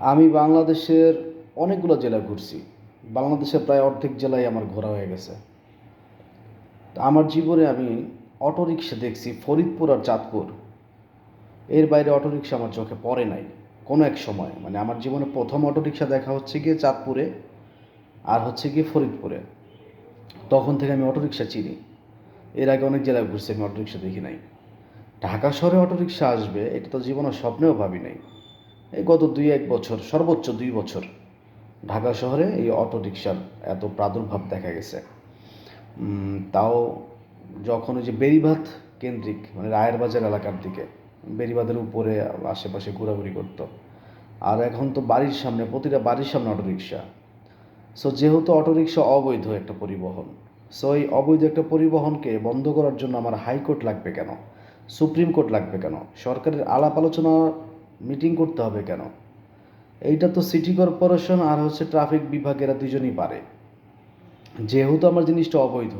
আমি বাংলাদেশের অনেকগুলো জেলা ঘুরছি। বাংলাদেশের প্রায় অর্ধেক জেলায় আমার ঘোরা হয়ে গেছে। আমার জীবনে আমি অটোরিকশা দেখছি ফরিদপুর আর চাঁদপুর। এর বাইরে অটোরিকশা আমার চোখে পড়ে নাই কোনো এক সময়। মানে আমার জীবনে প্রথম অটোরিকশা দেখা হচ্ছে গিয়ে চাঁদপুরে আর হচ্ছে গিয়ে ফরিদপুরে। তখন থেকে আমি অটোরিকশা চিনি। এর আগে অনেক জেলায় ঘুরছি, আমি অটোরিকশা দেখি নাই। ঢাকা শহরে অটোরিকশা আসবে, এটা তো জীবনের স্বপ্নেও ভাবি নাই। এই গত দুই এক বছর, সর্বোচ্চ দুই বছর ঢাকা শহরে এই অটো রিক্সার এত প্রাদুর্ভাব দেখা গেছে। তাও যখন ওই যে বেরিবাঁধ কেন্দ্রিক মানে রায়ের বাজার এলাকার দিকে বেরিবাঁধের উপরে আশেপাশে ঘোরাঘুরি করতো। আর এখন তো বাড়ির সামনে, প্রতিটা বাড়ির সামনে অটো রিক্সা সো যেহেতু অটো রিক্সা অবৈধ একটা পরিবহন সো এই অবৈধ একটা পরিবহনকে বন্ধ করার জন্য আমার হাইকোর্ট লাগবে কেন? সুপ্রিম কোর্ট লাগবে কেন? সরকারের আলাপ আলোচনা মিটিং করতে হবে কেন? এইটা তো সিটি কর্পোরেশন আর হচ্ছে ট্রাফিক বিভাগ এরা দুজনই পারে। যেহেতু আমার জিনিসটা অবৈধ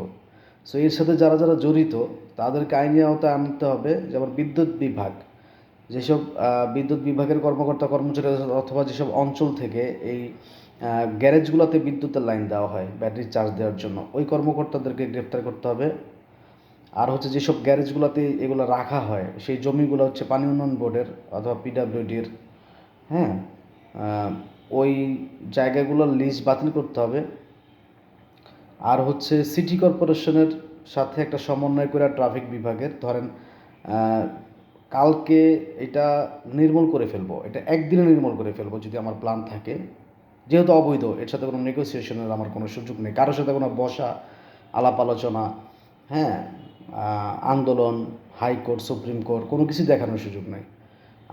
সো এর সাথে যারা যারা জড়িত, তাদেরকে আইনি আওতায় আনতে হবে যেমন বিদ্যুৎ বিভাগ। যেসব বিদ্যুৎ বিভাগের কর্মকর্তা কর্মচারী অথবা যেসব অঞ্চল থেকে এই গ্যারেজগুলোতে বিদ্যুতের লাইন দেওয়া হয়, ব্যাটারি চার্জ দেওয়ার জন্য, ওই কর্মকর্তাদেরকে গ্রেপ্তার করতে হবে। আর হচ্ছে যেসব গ্যারেজগুলোতে এগুলো রাখা হয়, সেই জমিগুলো হচ্ছে পানি উন্নয়ন বোর্ডের অথবা পিডাব্লিউডির হ্যাঁ? ওই জায়গাগুলোর লিজ বাতিল করতে হবে। আর হচ্ছে সিটি কর্পোরেশনের সাথে একটা সমন্বয় করে ট্রাফিক বিভাগের, ধরেন কালকে এটা নির্মূল করে ফেলব, এটা একদিনে নির্মূল করে ফেলব যদি আমার প্ল্যান থাকে। যেহেতু অবৈধ, এর সাথে কোনো নেগোসিয়েশনের আমার কোনো সুযোগ নেই। কারোর সাথে কোনো বসা, আলাপ আলোচনা হ্যাঁ? আন্দোলন হাইকোর্ট সুপ্রিম কোর্ট, কোনো কিছু দেখানোর সুযোগ নেই।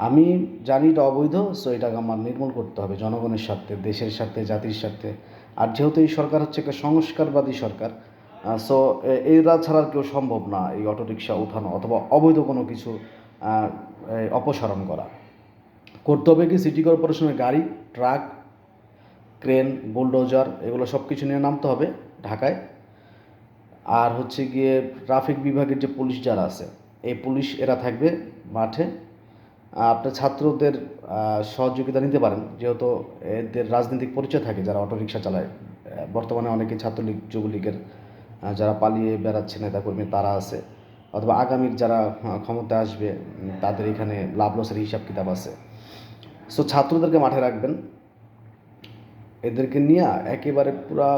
আমি জানি এটা অবৈধ সো এটাকে আমার নির্মূল করতে হবে জনগণের স্বার্থে, দেশের স্বার্থে, জাতির স্বার্থে। আর যেহেতু এই সরকার হচ্ছে একটা সংস্কারবাদী সরকার সো এরা ছাড়া কেউ সম্ভব না এই অটোরিকশা উঠানো অথবা অবৈধ কোনো কিছু অপসারণ করা। করতে হবে কি সিটি কর্পোরেশনের গাড়ি, ট্রাক, ক্রেন, বুলডোজার, এগুলো সব কিছু নিয়ে নামতে হবে ঢাকায়। আর হচ্ছে গিয়ে ট্রাফিক বিভাগের যে পুলিশ যারা আছে এই পুলিশ এরা থাকবে মাঠে। আপনার ছাত্রদের সহযোগিতা নিতে পারেন। যেহেতু এদের রাজনৈতিক পরিচয় থাকে যারা অটোরিকশা চালায় বর্তমানে অনেকে ছাত্রলীগ যুবলীগের যারা পালিয়ে বেড়াচ্ছে নেতাকর্মী তারা আছে। অথবা আগামীর যারা আহ, ক্ষমতায় আসবে তাদের এখানে লাভ লসের হিসাব কিতাব আছে। সো ছাত্রদেরকে মাঠে রাখবেন। এদেরকে নিয়ে একেবারে পুরা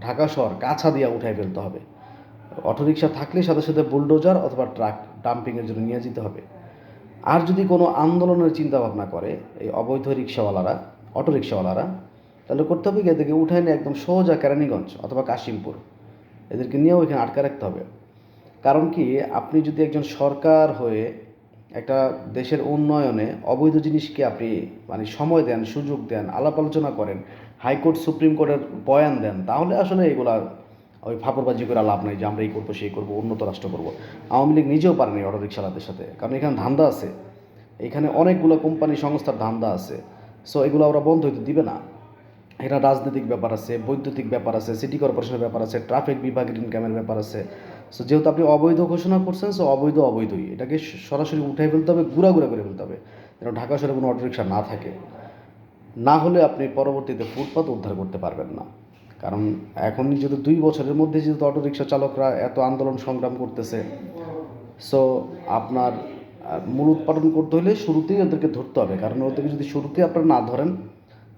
ঢাকা শহর কাছা দিয়ে উঠাই ফেলতে হবে। অটোরিকশা থাকলে সাথে সাথে বুলডোজার অথবা ট্রাক ডাম্পিংয়ের জন্য নিয়ে যেতে হবে। আর যদি কোনো আন্দোলনের চিন্তা ভাবনা করে এই অবৈধ রিক্সাওয়ালারা অটো রিক্সাওয়ালারা তাহলে করতে হবে কি, এদেরকে উঠায় নিয়ে একদম সোজা কেরানীগঞ্জ অথবা কাশিমপুর। এদেরকে নিয়েও এখানে আটকে রাখতে হবে। কারণ কি, আপনি যদি একজন সরকার হয়ে একটা দেশের উন্নয়নে অবৈধ জিনিসকে আপনি মানে সময় দেন, সুযোগ দেন, আলাপ আলোচনা করেন, হাইকোর্ট, সুপ্রিম কোর্টের বয়ান দেন, তাহলে আসলে এগুলা ওই ফাপড়বাজি করে লাভ নাই যে আমরা এই করব, সেই করব, উন্নত রাষ্ট্র করব। আওয়ামী লীগ নিজেও পারেনি অটো রিক্সাওয়ালাদের সাথে, কারণ এখানে ধান্দা আছে। এখানে অনেকগুলো কোম্পানি সংস্থার ধান্দা আছে। সো এগুলো ওরা বন্ধ হইতে দিবে না। এটা রাজনৈতিক ব্যাপার আছে, বৈদ্যুতিক ব্যাপার আছে, সিটি কর্পোরেশনের ব্যাপার আছে, ট্রাফিক বিভাগের ইনকামের ব্যাপার আছে। সো যেহেতু আপনি অবৈধ ঘোষণা করছেন সো অবৈধ অবৈধই। এটাকে সরাসরি উঠাই ফেলতে হবে, গুড়া গুড়া করে ফেলতে হবে, যেন ঢাকা শহরে কোনো অটোরিকশা না থাকে। না হলে আপনি পরবর্তীতে ফুটপাত উদ্ধার করতে পারবেন না। কারণ এখন যেহেতু দুই বছরের মধ্যে যেহেতু অটোরিকশা চালকরা এত আন্দোলন সংগ্রাম করতেছে সো আপনার মূল উৎপাদন করতে হলে শুরুতেই ওদেরকে ধরতে হবে। কারণ ওদেরকে যদি শুরুতেই আপনারা না ধরেন,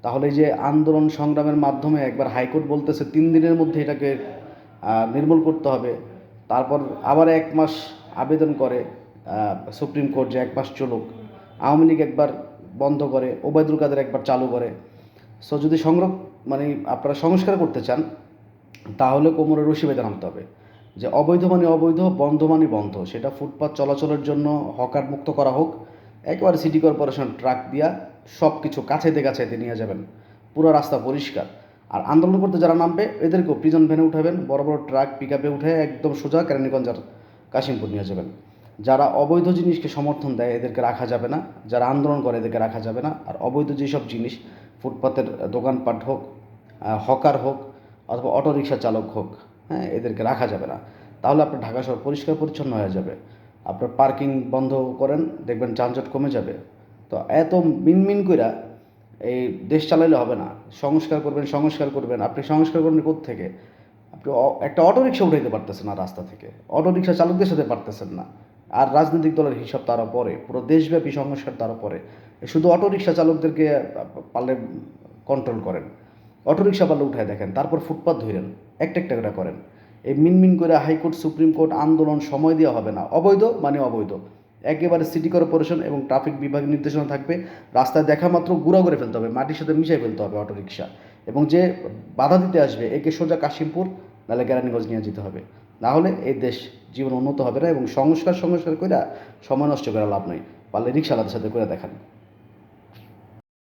তাহলে যে আন্দোলন সংগ্রামের মাধ্যমে একবার হাইকোর্ট বলতেছে তিন দিনের মধ্যে এটাকে নির্মূল করতে হবে, তারপর আবার এক মাস আবেদন করে সুপ্রিম কোর্ট যে এক মাস চলুক, আওয়ামী লীগ একবার বন্ধ করে, ওবায়দুল কাদের একবার চালু করে। সো যদি সংরক্ষ মানে আপনারা সংস্কার করতে চান, তাহলে কোমরে রশি বেঁধে নামতে হবে। যে অবৈধ মানে অবৈধ, বন্ধ মানে বন্ধ। সেটা ফুটপাত চলাচলের জন্য হকার মুক্ত করা হোক, একেবারে সিটি কর্পোরেশন ট্রাক দিয়া সব কিছু কাছাইতে কাছাইতে নিয়ে যাবেন। পুরো রাস্তা পরিষ্কার। আর আন্দোলন করতে যারা নামবে, এদেরকেও প্রিজন ভ্যানে উঠাবেন। বড় বড় ট্রাক পিক আপে উঠে একদম সোজা কেরানীগঞ্জ আর কাশিমপুর নিয়ে যাবেন। যারা অবৈধ জিনিসকে সমর্থন দেয়, এদেরকে রাখা যাবে না। যারা আন্দোলন করে, এদেরকে রাখা যাবে না। আর অবৈধ যেসব জিনিস ফুটপাতের দোকানপাট হোক হকার হোক অথবা অটো রিক্সা চালক হোক হ্যাঁ এদেরকে রাখা যাবে না। তাহলে আপনার ঢাকা শহর পরিষ্কার পরিচ্ছন্ন হয়ে যাবে। আপনার পার্কিং বন্ধ করেন, দেখবেন যানজট কমে যাবে। তো এত মিনমিন কইরা এই দেশ চালাইলে হবে না। সংস্কার করবেন সংস্কার করবেন। আপনি সংস্কার করবেন থেকে আপনি একটা অটো রিক্সা উঠাইতে পারতেছেন না রাস্তা থেকে। অটো রিক্সা চালকদের সাথে পারতেছেন না। আর রাজনৈতিক দলের হিসাব তারা পরে, পুরো দেশব্যাপী সংস্কার তারা পরে। শুধু অটো রিক্সা চালকদেরকে পারলে কন্ট্রোল করেন। অটো রিক্সা পারলে উঠায় দেখেন, তারপর ফুটপাথ ধরেন, একটা একটা করে করেন। এই মিনমিন করে হাইকোর্ট, সুপ্রিম কোর্ট আন্দোলন সময় দেওয়া হবে না। অবৈধ মানে অবৈধ। একেবারে সিটি কর্পোরেশন এবং ট্রাফিক বিভাগ নির্দেশনা থাকবে। রাস্তায় দেখা মাত্র গুঁড়া করে ফেলতে হবে, মাটির সাথে মিশিয়ে ফেলতে হবে অটো রিক্সা এবং যে বাধা দিতে আসবে, একে সোজা কাশিমপুর, নাহলে কেরানীগঞ্জ নিয়ে যেতে হবে। না হলে এই দেশ জীবন উন্নত হবে না এবং সংস্কার সংস্কার করে সময় নষ্ট করা লাভ নেই। পারলে রিক্সাওয়ালাদের সাথে করে দেখান।